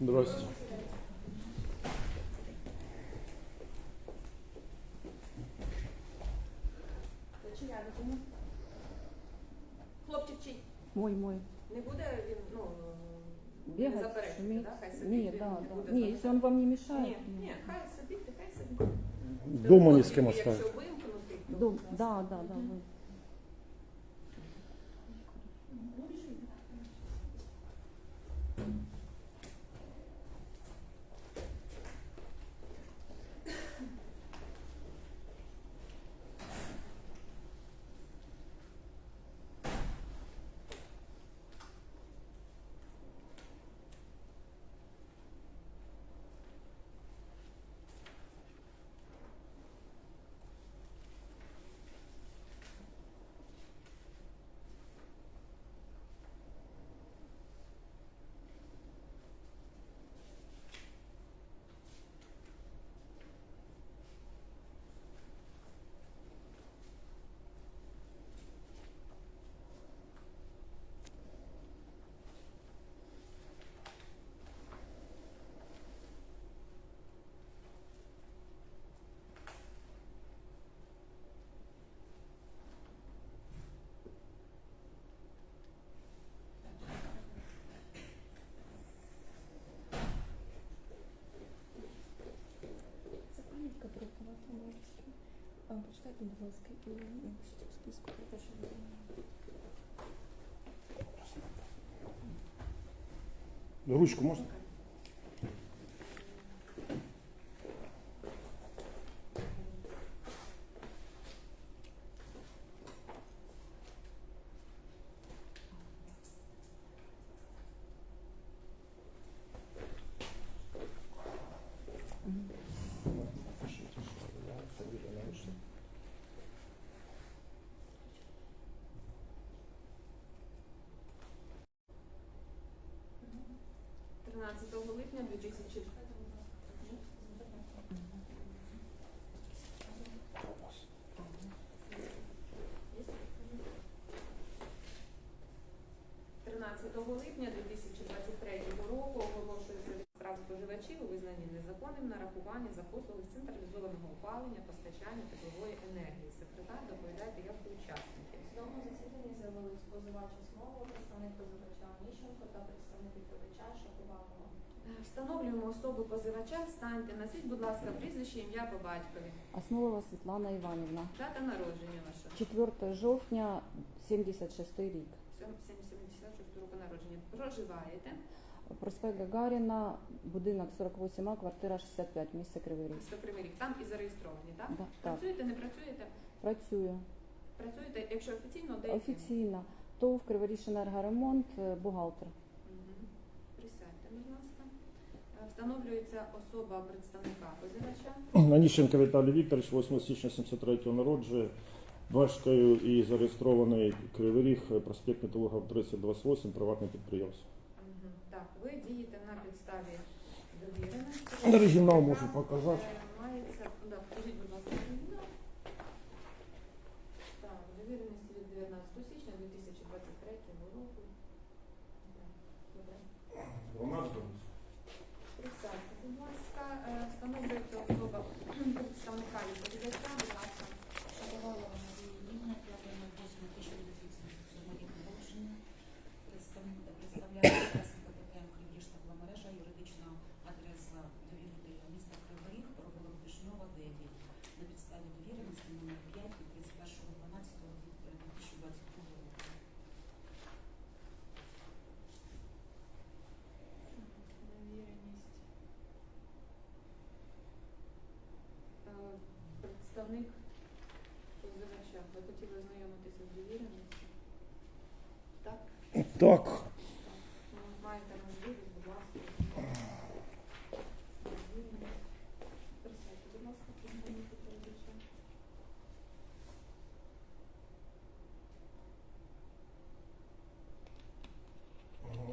Здрасте. Це чия дитина? Хлопчик чий? Мой, мой. Не буде він, ну, не Бегать, заперечувати, шуметь. да? Хай собі Нет, він да, не да. буде Не, если заперечувати. он вам не мешает. Ні, ну. ні, хай собі, хай собі. Дома ні з ким Якщо оставить. вимкнутий, то Дом, будь ласка. да, да, да. Мгм. вы- je commence. 13 липня 2000 13 липня 2023 року оголошується прав споживачів у визнанні незаконним нарахування за послуги з централізованого опалення, постачання теплової енергії. Секретар доповідає заявку учасників. Цьому засіданні з'явились позивач основу, представник позивача Оніщенко та представник відповідача Шаповалова. Встановлюємо особу позивача. Встаньте, назвіть, будь ласка, прізвище, ім'я по батькові. Основова Світлана Іванівна. Дата народження ваша. 4 жовтня, 76 рік. 76 року народження. Проживаєте. Проспект Гагаріна, будинок 48А, квартира 65, місце Кривий Ріг. Місто Кривий Ріг. Там і зареєстровані, так? Да, так, Працюєте, не працюєте? працюю. Працюєте, якщо офіційно, де Офіційно. ТОВ Криворіженергоремонт, е, бухгалтер. Мгм. Присядьте, будь ласка. Встановлюється особа представника позивача. Аніщенко Віталій Вікторович, 8 січня 73 народжує. Мешкаю і зареєстрований Кривий Ріг, проспект Металургов 3028, приватне підприємство. Так, ви дієте на підставі довіреності. Оригінал можу показати. позивача.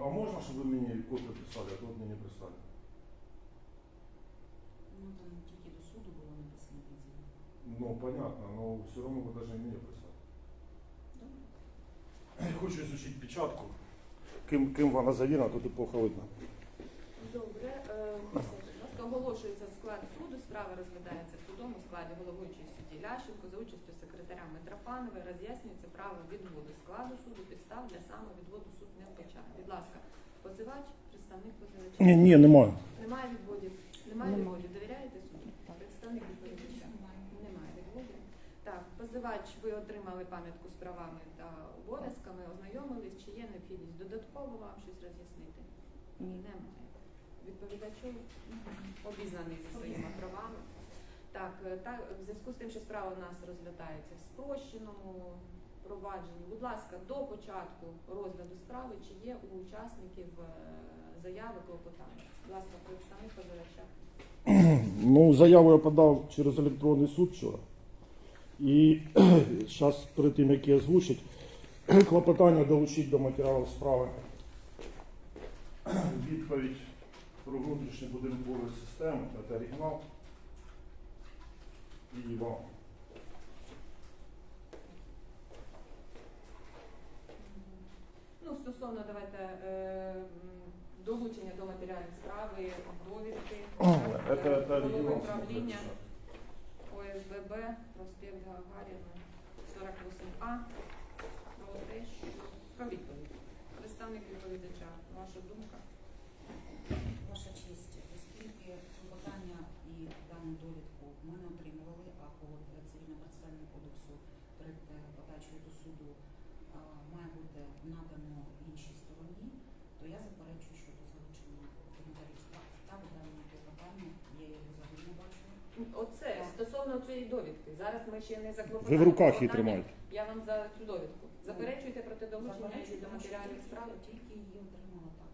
А можна, щоб ви мені копію писали, а тут мені не прислали? Ну, там тільки до суду було написано підземно. Ну, понятно, но все равно вы должны мне прислать. Хочу изучить печатку. Ким, ким вона завірена, тут і плохо видно. Добре. Оголошується склад суду. Справа розглядається судом у складі головуючої судді Лященко за участю секретаря Митрофанової. Роз'яснюється право відводу складу суду. Підстав для самовідводу суд не вбачає. Будь ласка, позивач, представник позивача. Ні, ні, немає. Немає відводів. Немає Нема. відводів. Довіряєте суду? Представник відповідача. Немає відводів. Так, позивач, ви отримали пам'ятку з правами та обов'язками, ознайомились, чи є необхідність додатково вам щось роз'яснити? Ні. Немає. Відповідачу обізнаний зі своїми правами. Так, е, та, в зв'язку з тим, що справа у нас розглядається в спрощеному провадженні, будь ласка, до початку розгляду справи, чи є у учасників е, заяви клопотання? Будь ласка, представник позивача. Ну, заяву я подав через електронний суд вчора. І зараз, перед тим, як її озвучить, клопотання долучити до матеріалу справи відповідь про внутрішню будинкову систему, це оригінал. І вам. Ну, стосовно давайте е, долучення до матеріалів справи, довідки, Це, е, це оригінал. управління ОСББ, проспект Гагаріна, 48А, про те, що про відповідь. Представник відповідача, ваша думка? Ваша честь, оскільки клопотання і дану довідку ми не отримували, а по цивільно-процесуальному кодексу перед е, подачею до суду має бути надано іншій стороні, то я заперечую щодо залучення коментарів справи даного клопотання. Я його взагалі не бачу. Оце стосовно цієї довідки. Зараз ми ще не Ви в руках її тримаєте. Я вам за цю довідку. Заперечуєте проти долучення Заперечую, до що матеріалів тільки- її отримала так.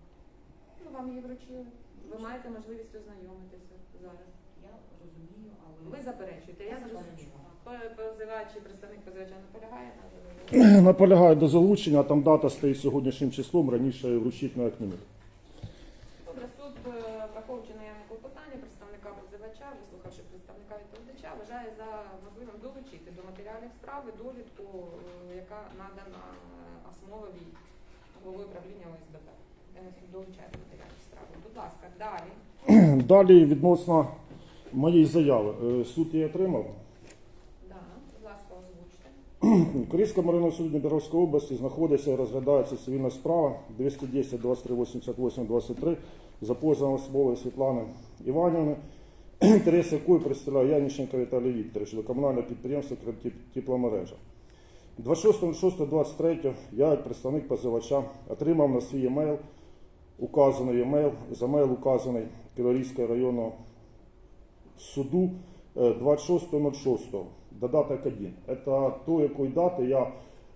Ну, вам її вручили. Ви маєте можливість ознайомитися зараз. Я розумію, але Ви заперечуєте, я. По- Позивач і представник позивача наполягає на? Наполягаю до залучення, а там дата стоїть сьогоднішнім числом, раніше вручити не отнімуть. Добре, суд, е, враховуючи наявне клопотання представника вислухавши представника відповідача, вважає за можливим долучити до матеріалів справи довідку, е, яка надана е, Асмоловій головою правління ОСББ. Де долучає матеріалів справи. Будь ласка, далі. Далі відносно моєї заяви. Е, Суд її отримав. Да, будь ласка, озвучте. Київська Марина суд Дніпровської області знаходиться і розглядається цивільна справа 210 23 88 23 за позовом особової Світлани Іванівни, інтереси якої представляє Яніченко Віталій Вікторович, до комунального підприємства тепломережа. 26.06.23 я, як представник позивача, отримав на свій емейл указаний емейл, за емейл указаний Криворізького районного суду е, 26.06, додаток 1. Це то, якої дати я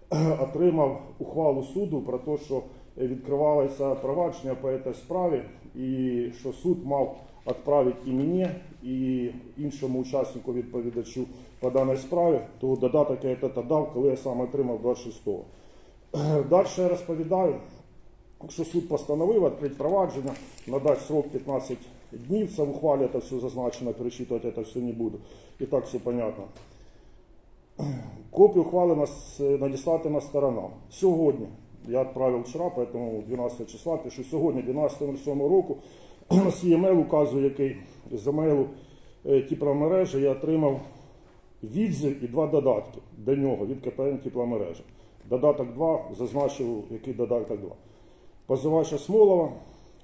отримав ухвалу суду про те, що відкривалося провадження по цій справі, і що суд мав відправити і мені, і іншому учаснику відповідачу по даній справі, то додаток я це дав, коли я сам отримав 26-го. Далі я розповідаю, Якщо суд постановив відкрити провадження, надати срок 15 днів, це в ухвалі це все зазначено, перечитувати це все не буду. І так все понятно. Копію ухвали нас, надіслати на сторонам. Сьогодні, я відправив вчора, поэтому 12 числа пишу, сьогодні, 12.07 року, свій емейл указую, який з емейлу е, тепломережі я отримав відзив і два додатки до нього від КПН тепломережа. Додаток 2 зазначив, який додаток 2. Позивача Смолова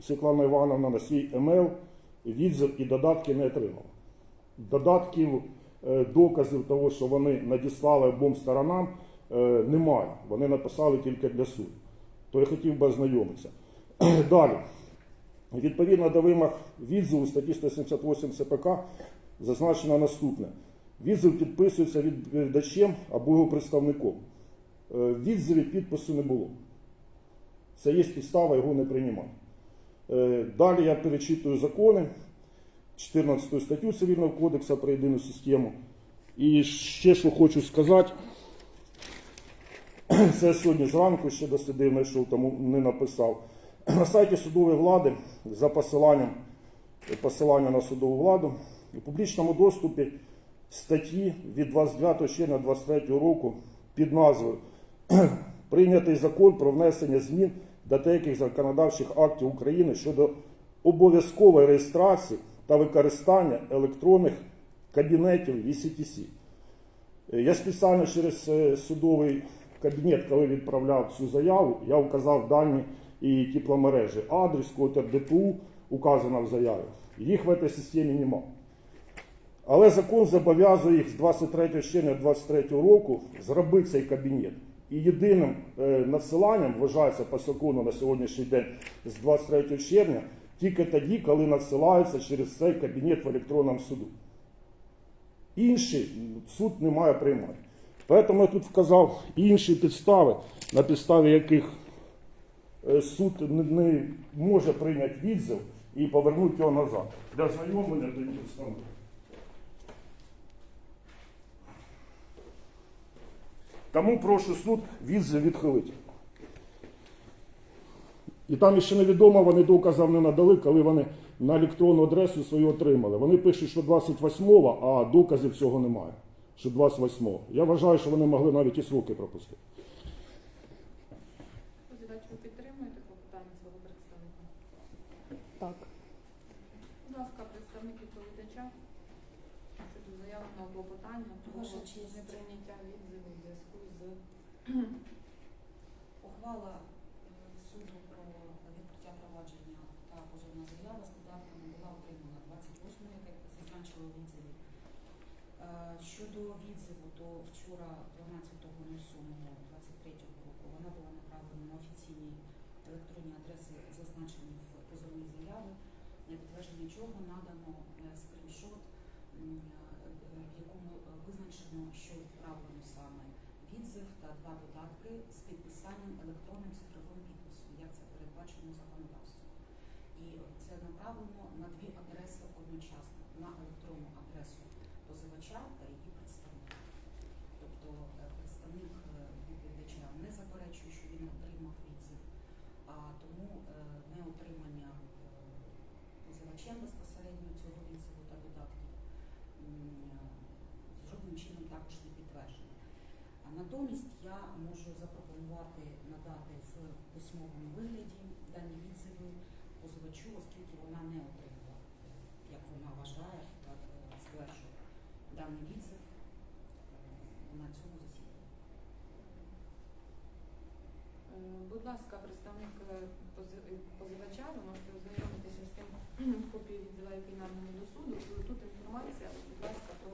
Світлана Івановна на свій емейл відзив і додатки не отримала. Додатків, е, доказів того, що вони надіслали обом сторонам, е, немає. Вони написали тільки для суду. То я хотів би ознайомитися. Далі. Відповідно до вимог відзиву статті 178 ЦПК зазначено наступне. Відзив підписується відповідачем або його представником. Е, В відзиві підпису не було. Це є підстава його не приймати. Е, Далі я перечитую закони, 14 статтю Цивільного кодексу про єдину систему. І ще що хочу сказати, це сьогодні зранку ще дослідив, знайшов, тому не написав. На сайті судової влади за посиланням посилання на судову владу у публічному доступі статті від 29 червня 2023 року під назвою прийнятий закон про внесення змін до деяких законодавчих актів України щодо обов'язкової реєстрації та використання електронних кабінетів VCTC. Я спеціально через е, судовий кабінет, коли відправляв цю заяву, я вказав дані і тепломережі. Адрес, код ДПУ указано в заяві. Їх в цій системі немає. Але закон зобов'язує їх з 23 червня 2023 року зробити цей кабінет. І єдиним е, надсиланням вважається по закону на сьогоднішній день з 23 червня тільки тоді, коли надсилається через цей кабінет в електронному суду. Інші суд не має приймати. Тому я тут вказав інші підстави, на підставі яких суд не, може прийняти відзив і повернути його назад. Для знайомлення до їх встановлення. Тому прошу суд відзив відхилити. І там ще невідомо, вони доказів не надали, коли вони на електронну адресу свою отримали. Вони пишуть, що 28-го, а доказів цього немає. Що 28-го. Я вважаю, що вони могли навіть і сроки пропустити. Позивач, ви підтримуєте клопотання свого представника? Так. Будь ласка, відповідача щодо заявленого клопотання про неприйняття відзиву в зв'язку з Ухвала е, суду про відкриття провадження та позовна заява з додатками була отримана 28 як зазначила відзиві. Е, Щодо відзиву, то вчора, 12.07.23 року, вона була направлена на офіційні електронні адреси, зазначені в позовній заяві, на підтвердження чого надано е, скріншот, е, в якому е, визначено, що відправлено саме відзив та два додатки з підписанням електронним цифровим підписом, як це передбачено законодавством. І це направлено на дві адреси одночасно на електронну адресу позивача та її представника. Тобто представник відповідача не заперечує, що він отримав відзив, а тому е, неотримання позивачем безпосередньо цього відзиву та додатків жодним чином також не підтверджено. Натомість я можу запропонувати надати в письмовому вигляді дані відзиви позивачу, оскільки вона не отримала, як вона вважає, е, стверджує даний відзив е, на цьому засіданні. Е, Будь ласка, представник е, е, позивача, ви можете ознайомитися з тим копією відділа, наданий до суду. Тут інформація, будь ласка, про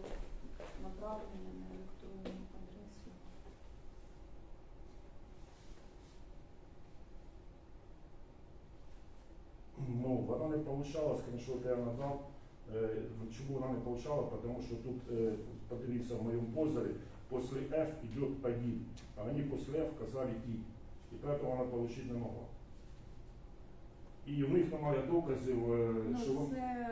направлення на електронну адресу. Ну, вона не получала, скріншот я надав. Е, Чому вона не получала? Тому що тут, подивіться в моєму позові, після F йде 1, а мені після F казали I. І поэтому вона получити не могла. І в них немає доказів, е, що Ну, вон- це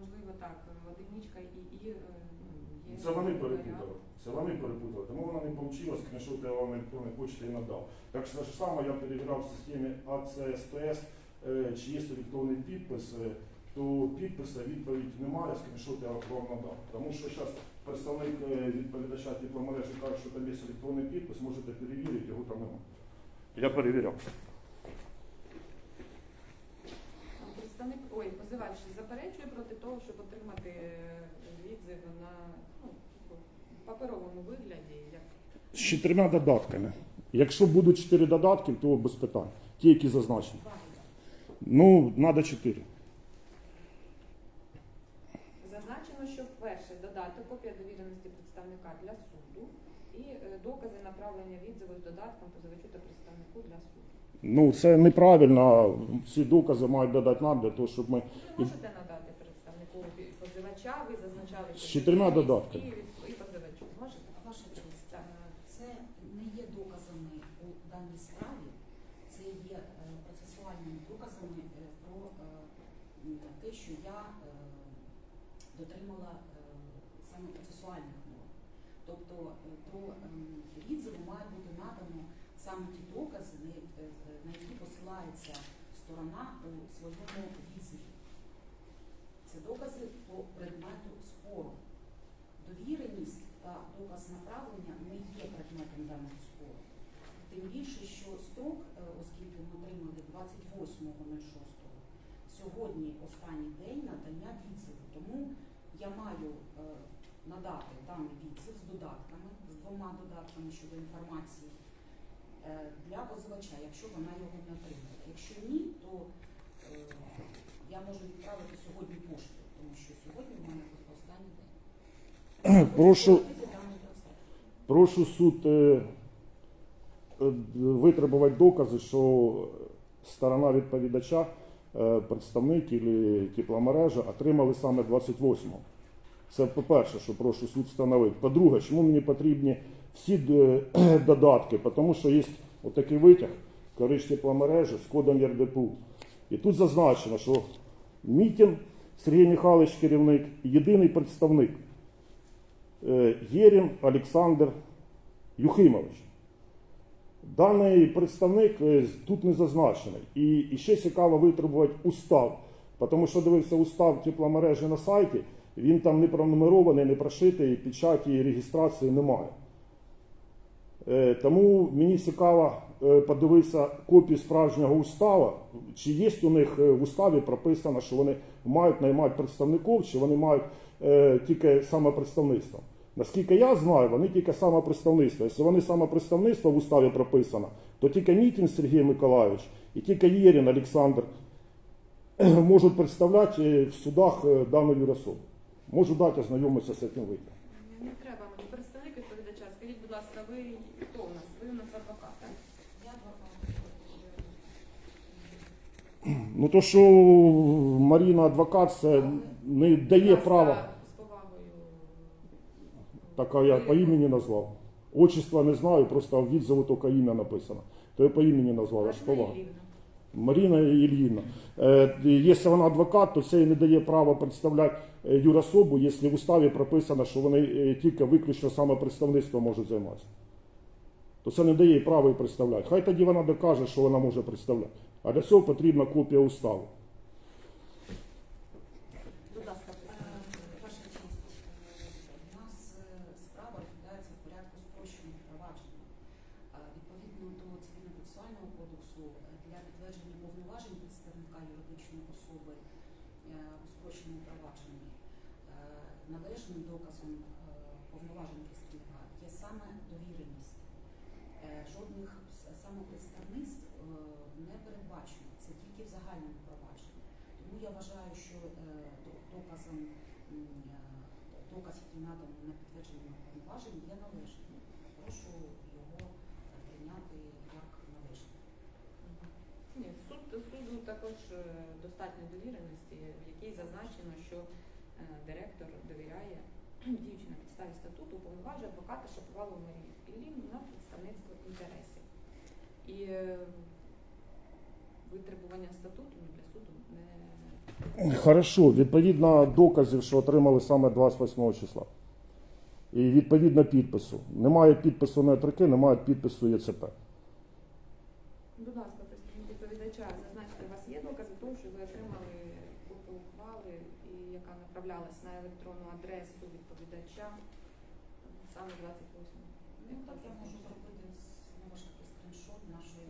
можливо так, одиничка і, і е, ну, є. це вони перепутали. Це вони перепутали. Тому вона не получила, скріншот я вам електронної почти і надав. Так що те ж саме я перевіряв в системі АЦСТС, е, чи є електронний підпис, е, то підписа відповідь немає, скріншот я вам надав. Тому що зараз представник е, відповідача тепломережі каже, що там є електронний підпис, можете перевірити, його там немає. Я перевіряв. Представник, ой, позивач заперечує проти того, щоб отримати е, відзив на ну, паперовому вигляді, як З чотирма додатками. Якщо будуть чотири додатки, то без питань. Ті, які зазначені. Ну, треба чотири. Зазначено, що перше додати копія довіреності представника для суду докази направлення відзиву з додатком позивачу та представнику для суду. Ну, це неправильно. Ці докази мають додати нам для того, щоб ми. Ви можете надати представнику позивача, ви зазначали З що чотирма довіреність додатками. і, від- і позивачу. Можете? Ваша честь, Так. е, це не є доказами у даній справі, це є е, процесуальними доказами е, про е, м, те, що я е, дотримала е, саме процесуальних норм. Е, до ем, відзиву має бути надано саме ті докази, е, на які посилається сторона у своєму відзиві. Це докази по предмету спору. Довіреність та доказ направлення не є предметом даного спору. Тим більше, що строк, е, оскільки ми отримали 28.06, сьогодні останній останній день надання відзиву. Тому я маю е, надати даний відзив з додатками, з двома додатками щодо інформації е, для позивача, якщо вона його не отримала. Якщо ні, то е, я можу відправити сьогодні поштою, тому що сьогодні в мене останній день. Прошу, прошу суд е, витребувати докази, що сторона відповідача, представник і тепломережа отримали саме 28-го. Це по-перше, що прошу суд встановити. По-друге, чому мені потрібні всі е, додатки? Тому що є отакий витяг корич тепломережі з кодом ЄРДПУ. І тут зазначено, що Мітін Сергій Михайлович керівник, єдиний представник е, Єрін Олександр Юхимович. Даний представник е, тут не зазначений. І ще цікаво витребувати устав, тому що дивився устав тепломережі на сайті, він там не пронумерований, не прошитий, печаті і реєстрації немає. Е, Тому мені цікаво е, подивитися копію справжнього устава, чи є у них е, в уставі прописано, що вони мають наймати представників, чи вони мають тільки самопредставництво. Наскільки я знаю, вони тільки самопредставництво. Якщо вони самопредставництво в уставі прописано, то тільки Нітін Сергій Миколайович і тільки Єрін Олександр можуть представляти в судах дану юрособу. Можу дати ознайомитися з цим витягом. Не треба мені представник відповідача. Скажіть, будь ласка, ви хто у нас? Ви у нас адвокат, так? Я адвокат. Ну то, що Маріна адвокат, це не дає права. З повагою. Так а я по імені назвав. Отчества не знаю, просто в відзову тільки ім'я написано. То я по імені назвав, аж повага. Маріна Ільївна. Е, якщо вона адвокат, то це і не дає права представляти е, юрособу, якщо в уставі прописано, що вони е, тільки виключно саме представництво можуть займатися. То це не дає їй права і представляти. Хай тоді вона докаже, що вона може представляти. А для цього потрібна копія уставу. Будь ласка, Е, Ваша честь, е, у нас е, справа розглядається в порядку спрощеного провадження. Е, Відповідно до цивільно-процесуального кодексу е, для підтвердження повноважень представника юридичної особи е, у спрощеному провадженні е, належним доказом е, повноважень представника є саме довіреність. Е, Жодних с- самопредставництв е, не передбачено, це тільки в загальному провадженні. Тому я вважаю, що е, до- доказом м, е, доказ, який наданий на підтвердження повноважень, є належним. Прошу його прийняти як належним. Ні, суд суду також е, достатньо довіреності, в якій зазначено, що е, директор довіряє діючи на підставі статуту, уповноважує адвоката Шаповалу Марію Іллівну на представництво інтересів. І е, витребування статуту для суду не Хорошо, відповідно доказів, що отримали саме 28 числа. І відповідно підпису. Немає підпису на ЕТРК, немає підпису ЄЦП. Будь ласка, представник відповідача, зазначте, у вас є докази того, що ви отримали копію ухвали, і яка направлялась на електронну адресу відповідача саме 28 Ну так я можу зробити знову скріншот нашої.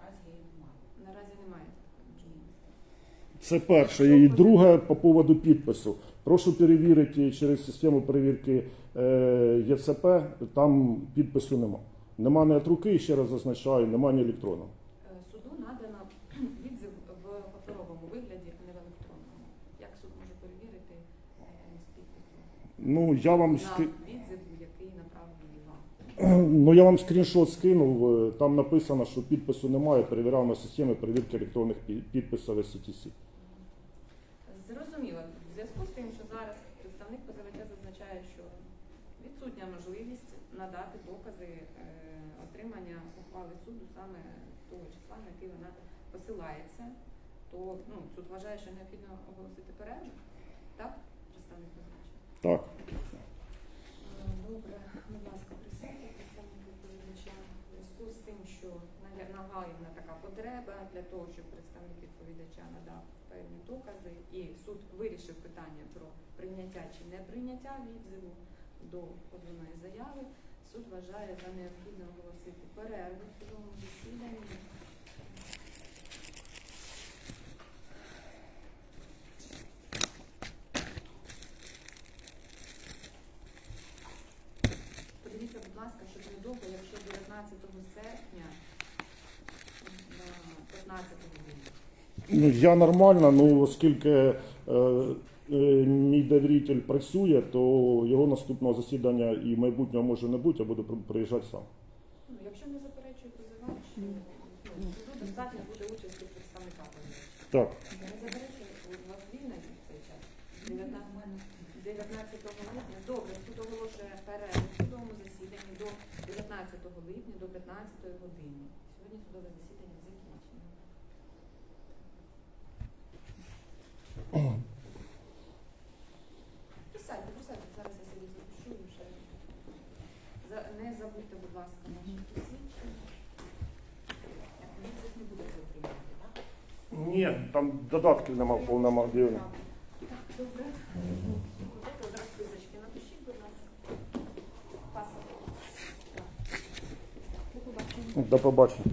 Наразі я її не маю. Наразі немає. Це перше. І друге по поводу підпису. Прошу перевірити через систему перевірки е, ЄЦП, там підпису нема. Нема ні від руки, ще раз зазначаю, нема ні електронного. Е, Суду надано відзив в паперовому вигляді, а не в електронному. Як суд може перевірити е, з підпису Ну, я вам на ски... відзив, який направлений вам? Ну, я вам скріншот скинув. е, Там написано, що підпису немає. Перевіряв на системі перевірки електронних пі- підписів СТС. Зрозуміло. В зв'язку з тим, що зараз представник позивача зазначає, що відсутня можливість надати докази е, отримання ухвали суду саме того числа, на який вона посилається, то ну, суд вважає, що необхідно оголосити перерву. Так, представник позивача? Так. нагальна така потреба для того, щоб представник відповідача надав певні докази, і суд вирішив питання про прийняття чи не прийняття відзиву до поданої заяви. Суд вважає за необхідне оголосити перерву в судовому засіданні. Подивіться, будь ласка, що недовго, якщо 19 серпня. Ну, я нормально, ну оскільки е, е, мій довіритель працює, то його наступного засідання і майбутнього може не бути, я буду при- приїжджати сам. Ну, якщо не заперечує позивач, то ну, суду достатньо буде участі представника. Так. Не заперечує, у вас вільний цей час? 19 19 липня. Добре, суд оголошує перерву в судовому засіданні до 19 липня до 15 години. Сьогодні судове засідання закінчено. Присядьте, присядьте, зараз я собі запишу і вже. За- Не забудьте, будь ласка, наші посвідчення. Вони цих не буде затримати, так? Ні, там додатків нема в повному. Добре. До побачення.